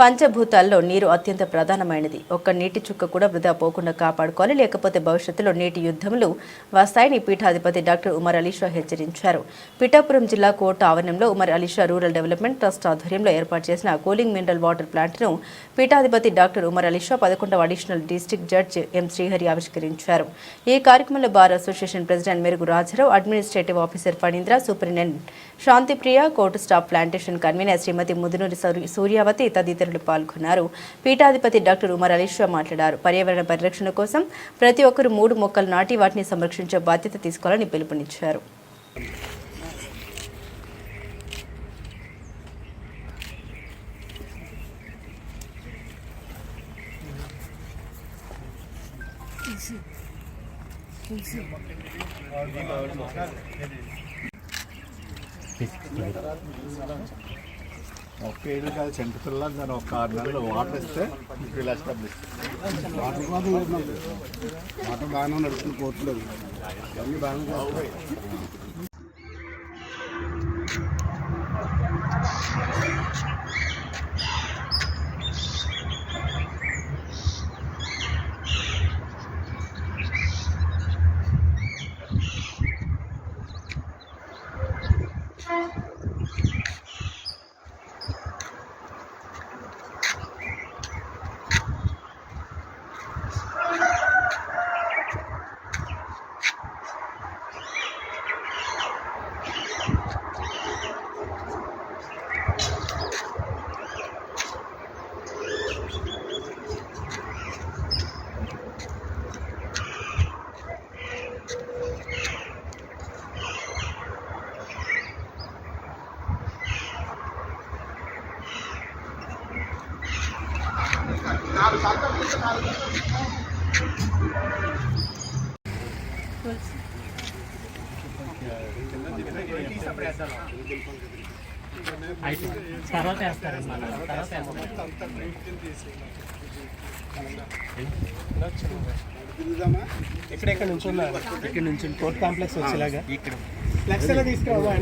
పంచభూతాల్లో నీరు అత్యంత ప్రధానమైనది. ఒక్క నీటి చుక్క కూడా వృధా పోకుండా కాపాడుకోవాలి. లేకపోతే భవిష్యత్తులో నీటి యుద్ధములు వస్తాయని పీఠాధిపతి డాక్టర్ ఉమర్ అలీషా హెచ్చరించారు. పిఠాపురం జిల్లా కోట ఆవరణంలో Umar Alisha rural development trust ఆధ్వర్యంలో ఏర్పాటు చేసిన కూలింగ్ మినరల్ వాటర్ ప్లాంట్ను పీఠాధిపతి డాక్టర్ ఉమర్ అలీషా పదకొండవ additional district judge M Srihari ఆవిష్కరించారు. ఈ కార్యక్రమంలో bar association president Merugu Rajarao administrative officer Phanindra superintendent Shantipriya court staff plantation convener Shrimati Mudunuri Suryavathi తదితరులు పాల్గొన్నారు. పీఠాధిపతి డాక్టర్ ఉమర్ అలీషా మాట్లాడారు. పర్యావరణ పరిరక్షణ కోసం ప్రతి ఒక్కరూ మూడు మొక్కలు నాటి వాటిని సంరక్షించే బాధ్యత తీసుకోవాలని పిలుపునిచ్చారు. ఒక ఏళ్ళు కాదు చెంట పిల్ల దాని ఒక ఆరు నెలలు వాటర్ ఇస్తే వీళ్ళు ఎస్టాబ్లిష్ వాటర్ ప్రాబ్లం లేదు. వాటర్ బాగానే నడుస్తుంది కోర్టులో అన్నీ బాగానే చేస్తున్నాయి. తర్వాత వేస్తారమ్మా తర్వాత తిరుగుదామా? ఎక్కడెక్కడ నుంచి ఉన్నారు ఇక్కడ నుంచి కోర్ట్ కాంప్లెక్స్ వచ్చేలాగా ఇక్కడ ఫ్లెక్స్ ఎలా తీసుకురావా